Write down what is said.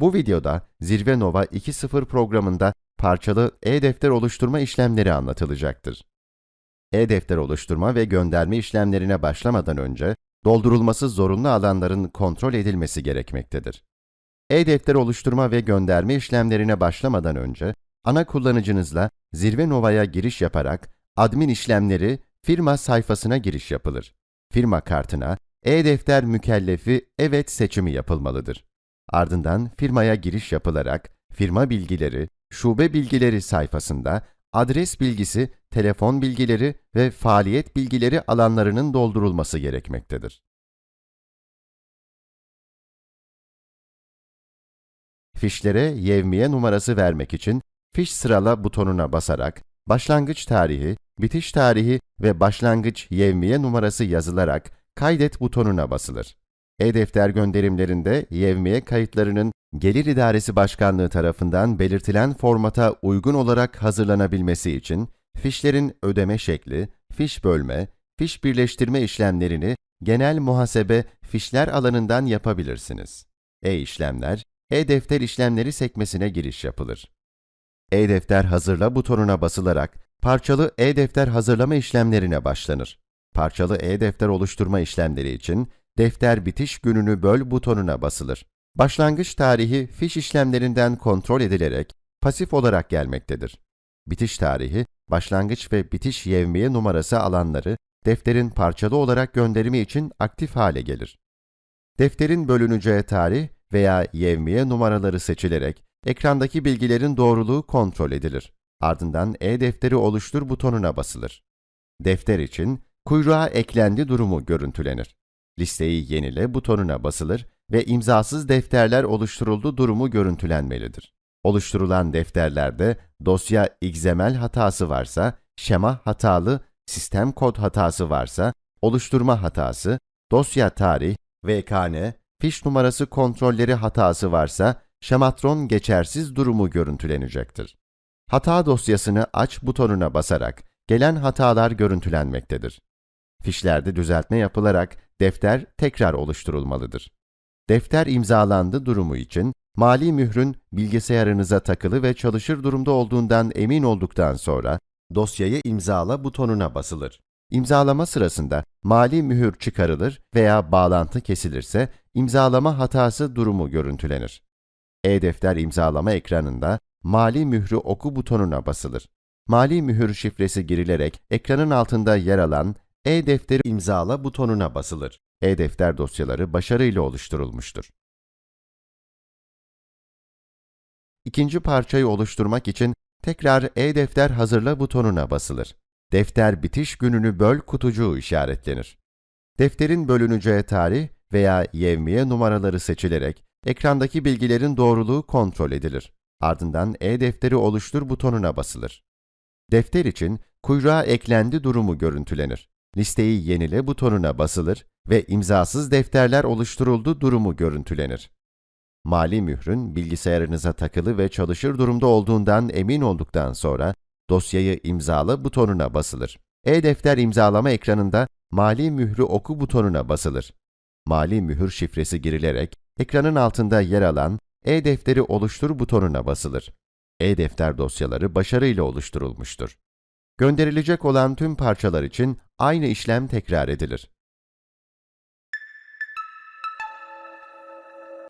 Bu videoda Zirve Nova 2.0 programında parçalı e-defter oluşturma işlemleri anlatılacaktır. E-defter oluşturma ve gönderme işlemlerine başlamadan önce doldurulması zorunlu alanların kontrol edilmesi gerekmektedir. E-defter oluşturma ve gönderme işlemlerine başlamadan önce ana kullanıcınızla Zirve Nova'ya giriş yaparak admin işlemleri firma sayfasına giriş yapılır. Firma kartına e-defter mükellefi evet seçimi yapılmalıdır. Ardından firmaya giriş yapılarak firma bilgileri, şube bilgileri sayfasında adres bilgisi, telefon bilgileri ve faaliyet bilgileri alanlarının doldurulması gerekmektedir. Fişlere yevmiye numarası vermek için Fiş sırala butonuna basarak başlangıç tarihi, bitiş tarihi ve başlangıç yevmiye numarası yazılarak kaydet butonuna basılır. E-defter gönderimlerinde yevmiye kayıtlarının Gelir İdaresi Başkanlığı tarafından belirtilen formata uygun olarak hazırlanabilmesi için fişlerin ödeme şekli, fiş bölme, fiş birleştirme işlemlerini genel muhasebe fişler alanından yapabilirsiniz. E-işlemler, e-defter işlemleri sekmesine giriş yapılır. E-defter hazırla butonuna basılarak parçalı e-defter hazırlama işlemlerine başlanır. Parçalı e-defter oluşturma işlemleri için defter bitiş gününü böl butonuna basılır. Başlangıç tarihi fiş işlemlerinden kontrol edilerek pasif olarak gelmektedir. Bitiş tarihi, başlangıç ve bitiş yevmiye numarası alanları defterin parçalı olarak gönderimi için aktif hale gelir. Defterin bölüneceği tarih veya yevmiye numaraları seçilerek ekrandaki bilgilerin doğruluğu kontrol edilir. Ardından e-defteri oluştur butonuna basılır. Defter için kuyruğa eklendi durumu görüntülenir. Listeyi yenile butonuna basılır ve imzasız defterler oluşturuldu durumu görüntülenmelidir. Oluşturulan defterlerde dosya XML hatası varsa, şema hatalı, sistem kod hatası varsa, oluşturma hatası, dosya tarih, VKN, fiş numarası kontrolleri hatası varsa, şematron geçersiz durumu görüntülenecektir. Hata dosyasını aç butonuna basarak gelen hatalar görüntülenmektedir. Fişlerde düzeltme yapılarak defter tekrar oluşturulmalıdır. Defter imzalandı durumu için mali mührün bilgisayarınıza takılı ve çalışır durumda olduğundan emin olduktan sonra dosyayı imzala butonuna basılır. İmzalama sırasında mali mühür çıkarılır veya bağlantı kesilirse imzalama hatası durumu görüntülenir. E-defter imzalama ekranında mali mührü oku butonuna basılır. Mali mühür şifresi girilerek ekranın altında yer alan e-defteri imzala butonuna basılır. E-defter dosyaları başarıyla oluşturulmuştur. İkinci parçayı oluşturmak için tekrar e-defter hazırla butonuna basılır. Defter bitiş gününü böl kutucuğu işaretlenir. Defterin bölüneceği tarih veya yevmiye numaraları seçilerek ekrandaki bilgilerin doğruluğu kontrol edilir. Ardından e-defteri oluştur butonuna basılır. Defter için kuyruğa eklendi durumu görüntülenir. Listeyi yenile butonuna basılır ve imzasız defterler oluşturuldu durumu görüntülenir. Mali mührün bilgisayarınıza takılı ve çalışır durumda olduğundan emin olduktan sonra dosyayı imzala butonuna basılır. E-defter imzalama ekranında mali mührü oku butonuna basılır. Mali mühür şifresi girilerek ekranın altında yer alan e-defteri oluştur butonuna basılır. E-defter dosyaları başarıyla oluşturulmuştur. Gönderilecek olan tüm parçalar için aynı işlem tekrar edilir.